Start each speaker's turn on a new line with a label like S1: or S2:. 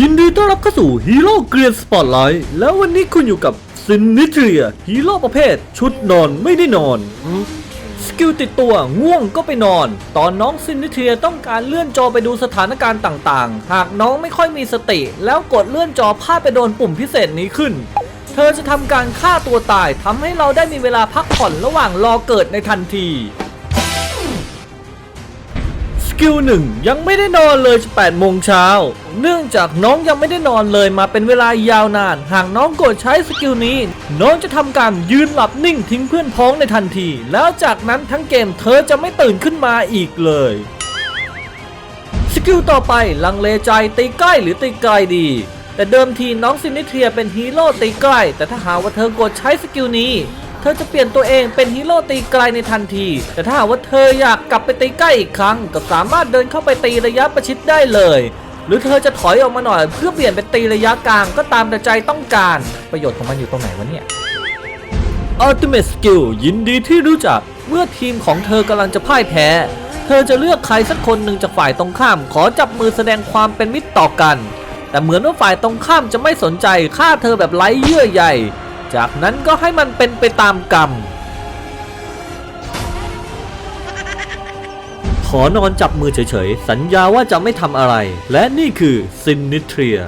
S1: ยินดีต้อนรับเข้าสู่ฮีโร่เกรียนสปอตไลท์แล้ววันนี้คุณอยู่กับซินนิเทรียฮีโร่ประเภท ชุดนอนไม่ได้นอน สกิลติดตัวง่วงก็ไปนอน ตอนน้องซินนิเทรียต้องการเลื่อนจอไปดูสถานการณ์ต่างๆ หากน้องไม่ค่อยมีสติ แล้วกดเลื่อนจอพลาดไปโดนปุ่มพิเศษนี้ขึ้น เธอจะทำการฆ่าตัวตายทำให้เราได้มีเวลาพักผ่อนระหว่างรอเกิดในทันที กิลหนึ่งยังไม่ได้นอนเลย8โมงเช้า เนื่องจากน้องยังไม่ได้นอนเลยมาเป็นเวลายาวนาน หากน้องกดใช้สกิลนี้ น้องจะทำการยืนหลับนิ่งทิ้งเพื่อนพ้องในทันที แล้วจากนั้นทั้งเกมเธอจะไม่ตื่นขึ้นมาอีกเลย สกิลต่อไปลังเลใจตีใกล้หรือตีไกลดี แต่เดิมทีน้องซินิเทียเป็นฮีโร่ตีใกล้ แต่ถ้าหาว่าเธอกดใช้สกิลนี้ ธอจะเปลี่ยนตัวเองเป็นฮีโร่ตีไกลในทันที แต่ถ้าว่าเธออยากกลับไปตีใกล้อีกครั้ง ก็สามารถเดินเข้าไปตีระยะประชิดได้เลย หรือเธอจะถอยออกมาหน่อย เพื่อเปลี่ยนเป็นตีระยะกลางก็ตามแต่ใจต้องการ ประโยชน์ของมันอยู่ตรงไหนวะเนี่ย Ultimate Skill ยินดีที่รู้จัก เมื่อทีมของเธอกำลังจะพ่ายแพ้ เธอจะเลือกใครสักคนหนึ่งจากฝ่ายตรงข้าม ขอจับมือแสดงความเป็นมิตรต่อกัน แต่เหมือนว่าฝ่ายตรงข้ามจะไม่สนใจฆ่าเธอแบบไร้เยื่อใย จากนั้นก็ให้มันเป็นไปตามกรรม ขอนอนจับมือเฉยๆ สัญญาว่าจะไม่ทำอะไร และนี่คือซินนิเทรีย